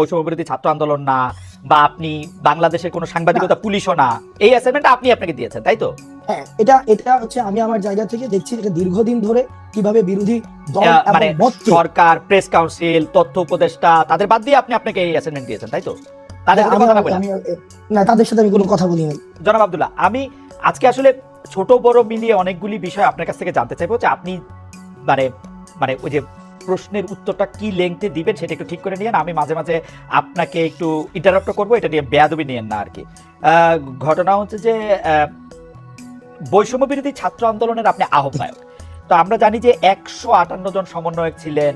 বৈষম্য বিরোধী ছাত্র আন্দোলন না বা আপনি বাংলাদেশের কোনো সাংবাদিকতা পুলিশও না এই অ্যাসাইনমেন্টটা আপনি আপনাকে দিয়েছেন তাই তো? হ্যাঁ এটা এটা হচ্ছে আমি আমার জায়গা থেকে দেখছি এটা দীর্ঘদিন ধরে কীভাবে বিরোধী দল মানে সরকার প্রেস কাউন্সিল তথ্য উপদেষ্টা তাদের বাদ দিয়ে আপনি আপনাকে এই অ্যাসাইনমেন্ট দিয়েছেন তাই তো? তাদের সাথে কথা না না তাদের সাথে আমি কোনো কথা বলি নাই জনাব আব্দুল্লাহ আমি আজকে আসলে ছোট বড় মিলিয়ে অনেকগুলি বিষয় আপনার কাছ থেকে জানতে চাইব যে আপনি মানে মানে ওই যে প্রশ্নের উত্তরটা কি লেংথে দিবেন সেটা একটু ঠিক করে নিয়েন। আমি মাঝে মাঝে আপনাকে একটু ইন্টারাপ্ট করব, এটা নিয়ে বেয়াদবি নিয়েন না আর কি ঘটনা হচ্ছে যে বৈষম্য বিরোধী ছাত্র আন্দোলনের আপনি আহ্বায়ক। তো আমরা জানি যে একশো আটান্ন জন সমন্বয়ক ছিলেন,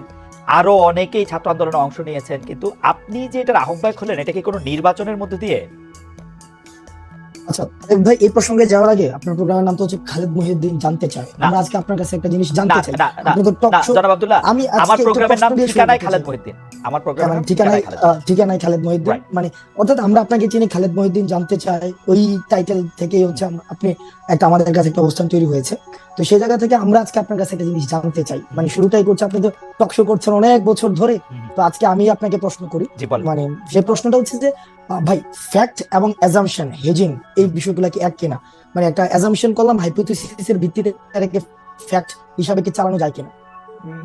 আরও অনেকেই ছাত্র আন্দোলনে অংশ নিয়েছেন, কিন্তু আপনি যে এটার আহ্বায়ক হলেন, এটা কি কোনো নির্বাচনের মধ্যে দিয়ে? আচ্ছা ভাই এই প্রসঙ্গে যাওয়ার আগে আপনার প্রোগ্রামের নাম তো হচ্ছে খালেদ মহিউদ্দিন জানতে চাই। আমরা আজকে আপনার কাছে একটা জিনিস জানতে চাই। জনাব আব্দুল্লাহ আমি আমার প্রোগ্রামের নাম ঠিকানায় খালেদ মহিউদ্দিন। আমার প্রোগ্রামের ঠিকানায় ঠিকানায় খালেদ মহিউদ্দিন। মানে অর্থাৎ আমরা আপনাকে চিনি খালেদ মহিউদ্দিন জানতে চাই। ওই টাইটেল থেকেই হচ্ছে আপনি একটা আমাদের কাছে একটা অবস্থান তৈরি হয়েছে। তো সেই জায়গা থেকে আমরা আজকে আপনার কাছে একটা জিনিস জানতে চাই। মানে শুরুটাই করছে আপনি তো টক শো করছেন অনেক বছর ধরে। তো আজকে আমি আপনাকে প্রশ্ন করি। মানে সেই প্রশ্নটা হচ্ছে যে ভাই ফ্যাক্ট এবং অ্যাজাম্পশন হেজিং এই বিষয়গুলো কি এক কিনা? মানে একটা অ্যাজাম্পশন করলাম হাইপোথিসিসের ভিত্তিতে এটাকে ফ্যাক্ট হিসাবে কি চালানো যায় কিনা?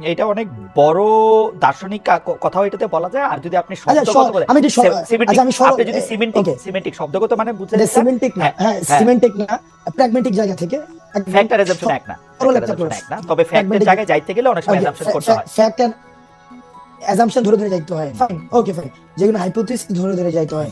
এটা অনেক বড় দার্শনিক কা- ক- কথাও এটাতে বলা যায়। আর যদি আপনি আচ্ছা শব্দগত আমি আচ্ছা আপনি যদি সিমেন্টিক সিমেন্টিক শব্দগত মানে বুঝতে এটা সিমেন্টিক না। হ্যাঁ, হ্যাঁ হ্যাঁ। সিমেন্টিক না প্রাগমেটিক জায়গা থেকে একদম ফ্যাক্ট আর অ্যাজাম্পশন এক না। তবে ফ্যাক্টের জায়গায় যাইতে গেলে অনেক সময় অ্যাজাম্পশন করতে হয়। ফ্যাক্ট অ্যাজাম্পশন ধরে ধরে যাইতে হয়। ফাইন ওকে ফাইন যেগুলো হাইপোথিস ধরে ধরে যাইতে হয়।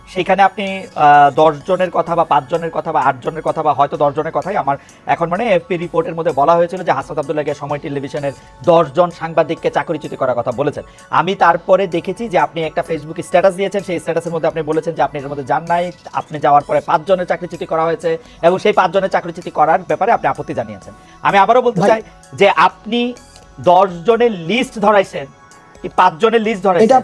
সেখানে আপনি দশ জনের কথা বা পাঁচ জনের কথা বা আট জনের কথা বা হয়তো দশ জনের কথাই আমার এখন মানে এফপি রিপোর্টের মধ্যে বলা হয়েছিল যে হাসনাত আব্দুল্লাহকে সময় টেলিভিশনের দশ জন সাংবাদিককে চাকরিচ্যুতি করার কথা বলেছেন। আমি তারপরে দেখেছি যে আপনি একটা ফেসবুক স্ট্যাটাস দিয়েছেন সেই স্ট্যাটাসের মধ্যে আপনি বলেছেন যে আপনি এর মধ্যে যান নাই আপনি যাওয়ার পরে পাঁচ জনের চাকরিচ্যুতি করা হয়েছে এবং সেই পাঁচ জনের চাকরিচ্যুতি করার ব্যাপারে আপনি আপত্তি জানিয়েছেন। আমি আবারও বলতে চাই যে আপনি দশ জনের লিস্ট ধরাইছেন কি পাঁচ জনের লিস্ট ধরাইছেন।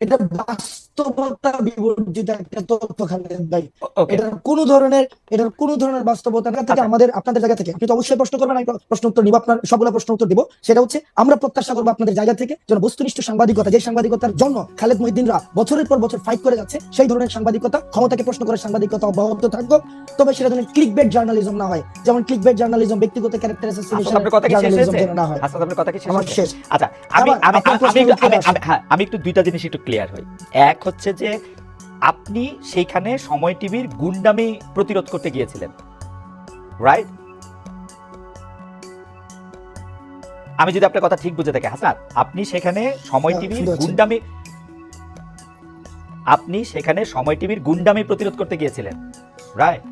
এটা বাস্তবতা বিবর্জিত একটা তথ্য খালেদ ভাই এটার কোন ধরনের এটার কোন ধরনের বাস্তবতা না থেকে আচ্ছা। আমাদের আপনাদের জায়গা থেকে। আপনি তো অবশ্যই প্রশ্ন করবেন আমি প্রশ্ন উত্তর নিব আপনার সবগুলো প্রশ্ন উত্তর দিব। সেটা হচ্ছে আমরা প্রত্যাশা করব আপনাদের জায়গা থেকে যেন বস্তুনিষ্ঠ সাংবাদিকতা যে সাংবাদিকতার জন্য খালেদ মহিদ্দিনরা বছরের পর বছর ফাইট করে যাচ্ছে সেই ধরনের সাংবাদিকতা ক্ষমতাকে প্রশ্ন করে সাংবাদিকতা অব্যাহত থাকবে। তবে সেটা যেন ক্লিক বেড জার্নালিজম না হয়। যেমন ক্লিক বেড জার্নালিজম ব্যক্তিগত ক্যারেক্টার আসলে কথা কি শেষ জার্নালিজম যেন না হয়। শেষ আমার শেষ। আচ্ছা হ্যাঁ আমি একটু দুইটা জিনিস একটু ক্লিয়ার হই এক হচ্ছে যে আপনি সেইখানে সময় টিভির গুন্ডামি প্রতিরোধ করতে গিয়েছিলেন রাইট আমি যদি আপনার কথা ঠিক বুঝে থাকি হাসান আপনি সেখানে সময় হ্যাঁ, টিভির গুন্ডামি আপনি সেখানে সময় টিভির গুন্ডামি প্রতিরোধ করতে গিয়েছিলেন রাইট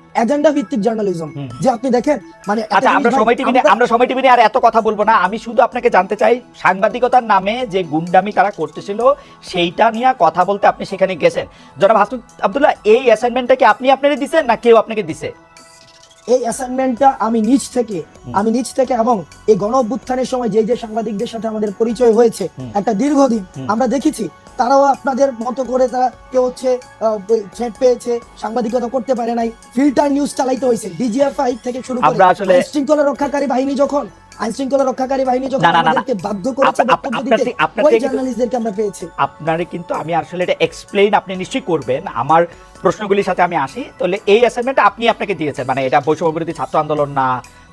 এজেন্ডা ভিত্তিক জার্নালিজম যে আপনি দেখেন মানে আচ্ছা আমরা সময় টিভি আমরা- সময় টিভি আর এত কথা বলব না। আমি শুধু আপনাকে জানতে চাই সাংবাদিকতার নামে যে গুন্ডামি তারা করতেছিল সেইটা নিয়ে কথা বলতে আপনি সেখানে গেছেন। জনাব হাসন আব্দুল্লাহ এই অ্যাসাইনমেন্টটা কি আপনি আপনারে দিছেন না কেউ আপনাকে দিছে? এই অ্যাসাইনমেন্টটা আমি নিজ থেকে আমি নিজ থেকে এবং এই গণ অভ্যুত্থানের সময় যে যে সাংবাদিকদের সাথে আমাদের পরিচয় হয়েছে একটা দীর্ঘদিন আমরা দেখেছি তারাও আপনাদের মতো করে তারা কেউ হচ্ছে থ্রেট পেয়েছে সাংবাদিকতা করতে পারে নাই ফিল্টার নিউজ চালাইতে হয়েছে ডিজিএফআই থেকে শুরু করে শৃঙ্খলা রক্ষাকারী বাহিনী যখন আইন শৃঙ্খলা রক্ষাকারী বাহিনী যখন। আমাদেরকে বাধ্য করেছে বক্তব্য দিতে, ওই জার্নালিস্টদেরকে আমরা পেয়েছি। আপনারে কিন্তু আমি আসলে এটা এক্সপ্লেইন আপনি নিশ্চয়ই করবেন। আমার প্রশ্নগুলির সাথে আমি আসি। তাহলে এই অ্যাসাইনমেন্টটা আপনি আপনাকে দিয়েছেন। মানে এটা বৈষম্য বিরোধী ছাত্র আন্দোলন না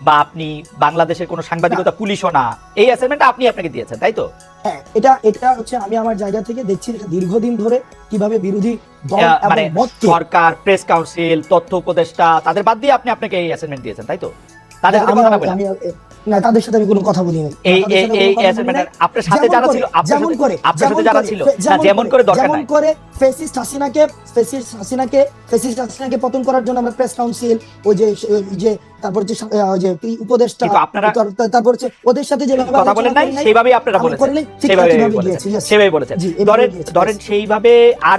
বা আপনি বাংলাদেশের কোনো সাংবাদিকতা পুলিশও না। এই অ্যাসাইনমেন্টটা আপনি আপনাকে দিয়েছেন তাই তো? হ্যাঁ এটা এটা হচ্ছে আমি আমার জায়গা থেকে দেখছি এটা দীর্ঘদিন ধরে কীভাবে বিরোধী দল মানে সরকার প্রেস কাউন্সিল তথ্য উপদেষ্টা তাদের বাদ দিয়ে আপনি আপনাকে এই অ্যাসাইনমেন্ট দিয়েছেন তাই তো? তাদের আমি না তাদের সাথে আমি কোনো কথা বলি নাই এই। আপনার সাথে যারা ছিল যেমন করে আপনার সাথে যারা ছিল না যেমন করে দরকার যেমন করে ফেসিস্ট হাসিনাকে ফেসিস্ট হাসিনাকে ফেসিস্ট হাসিনাকে পতন করার জন্য আমরা প্রেস কাউন্সিল ওই যে যে তারপর যে যে উপদেষ্টা আপনারা- তারপর হচ্ছে ওদের সাথে যে কথা বলেন নাই সেইভাবেই আপনারা বলেছেন। সেভাবে বলেছেন। সেভাবে বলেছেন। ধরেন সেইভাবে আর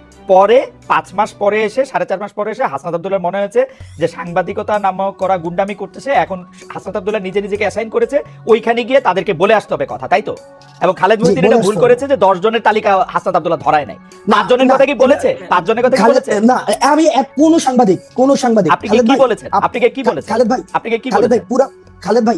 পরে পাঁচ মাস পরে এসে সাড়ে চার মাস পরে এসে হাসনাত আবদুল্লার মনে হয়েছে যে সাংবাদিকতা নামক করা গুন্ডামি করতেছে। এখন হাসনাত আবদুল্লাহ নিজে নিজেকে অ্যাসাইন করেছে। ওইখানে গিয়ে তাদেরকে বলে আসতে হবে কথা তাই তো? এবং খালেদ জি, মহিউদ্দিন এটা ভুল করেছে যে দশ জনের তালিকা হাসনাত আবদুল্লাহ ধরায় নাই। পাঁচ জনের কথা কি বলেছে? পাঁচ জনের কথা কি বলেছে? না আমি কোন সাংবাদিক কোন সাংবাদিক আপনি কি বলেছেন? আপ- আপনি কি বলেছেন? খালেদ ভাই আপনি কি খালেদ ভাই বলেছেন? পুরো খালেদ ভাই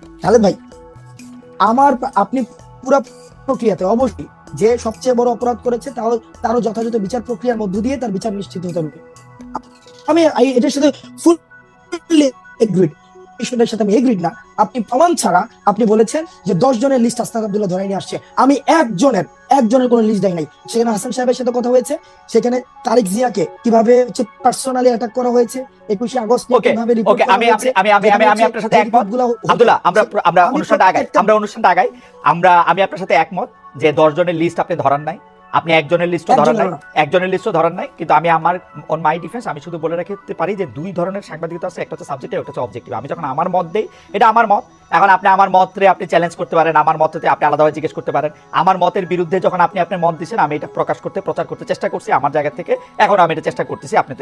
খালেদ ভাই, আমার আপনি পুরো প্রক্রিয়াতে, অবশ্যই, যে সবচেয়ে বড় অপরাধ করেছে, তাও তারও যথাযথ বিচার প্রক্রিয়ার মধ্য দিয়ে তার বিচার নিশ্চিত হতে হবে। আমি এটার সাথে ফুল এগ্রিড বিষয়টার সাথে আমি এগ্রিড না। আপনি প্রমাণ ছাড়া আপনি বলেছেন যে দশ জনের লিস্ট আস্তাদ আব্দুল্লাহ ধরে নিয়ে আসছে। আমি একজনের একজনের কোনো লিস্ট দেয় নাই। সেখানে হাসান সাহেবের সাথে কথা হয়েছে। সেখানে তারিক জিয়াকে কীভাবে হচ্ছে পার্সোনালি অ্যাটাক করা হয়েছে? একুশে আগস্ট কীভাবে report আমি আমি আমি আমি আমি আপনার সাথে একমত। আব্দুল্লাহ আমরা আমরা অনুষ্ঠানটা আগাই আমরা অনুষ্ঠানটা আগাই। আমরা আমি আপনার সাথে একমত যে দশ জনের লিস্ট আপনি ধরান নাই। আপনি একজনের লিস্টও ধরেন নাই। একজনের লিস্টও ধরেন নাই কিন্তু আমি আমার অন মাই ডিফেন্স আমি শুধু বলে রাখতে পারি যে দুই ধরনের সাংবাদিকতা আছে একটা হচ্ছে সাবজেক্টিভ একটা হচ্ছে অবজেক্টিভ আমি যখন আমার মত দেই এটা আমার মত। এখন আপনি আমার মতে আপনি চ্যালেঞ্জ করতে পারেন আমার মতে আপনি আলাদাভাবে জিজ্ঞেস করতে পারেন। আমার মতের বিরুদ্ধে যখন আপনি আপনার মত দিচ্ছেন আমি এটা প্রকাশ করতে প্রচার করতে চেষ্টা করছি আমার জায়গা থেকে। এখন আমি এটা চেষ্টা করতেছি আপনি